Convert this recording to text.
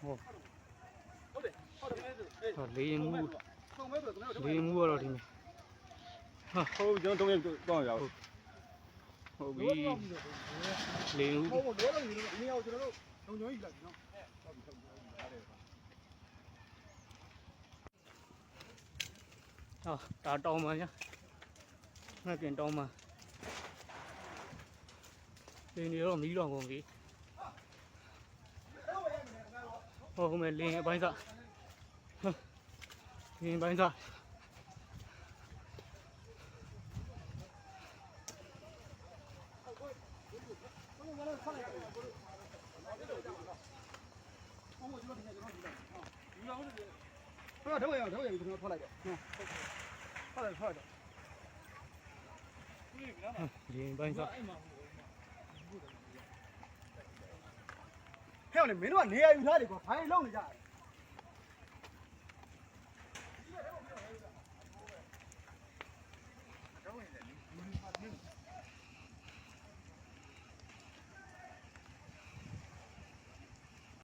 ဟောဟုတ်တယ်ဟုတ်တယ်အေးဟောလေးရင်မှုပုံမဲဆိုတော့လေးရင်မှုကတော့ဒီမှာဟုတ်ကျွန်တော်တုံးရတော့ရအောင်ဟုတ်ပြီလေးရင်မှုဟိုလောလောနေတော့အင်းအောင်ကျွန်တော်တို့လုံချုံကြီးလိုက်နော်ဟာဒါတောင်းပါညာငါပြန်တောင်းပါဒီနေတော့မီးတော့ကုန်ပြီ ဟုတ်မယ်လင်းအပိုင်းစားလင်းအပိုင်းစားဟုတ်တော့ရတော့ရကျွန်တော်ထွက်လိုက်တော့ဟုတ်တယ်ထွ က်တော့လင်းအပိုင်းစားဟဲ့လေမင်းတို့ကနေရာယူထားတယ်ကွာဘာလို့လုံနေကြလဲ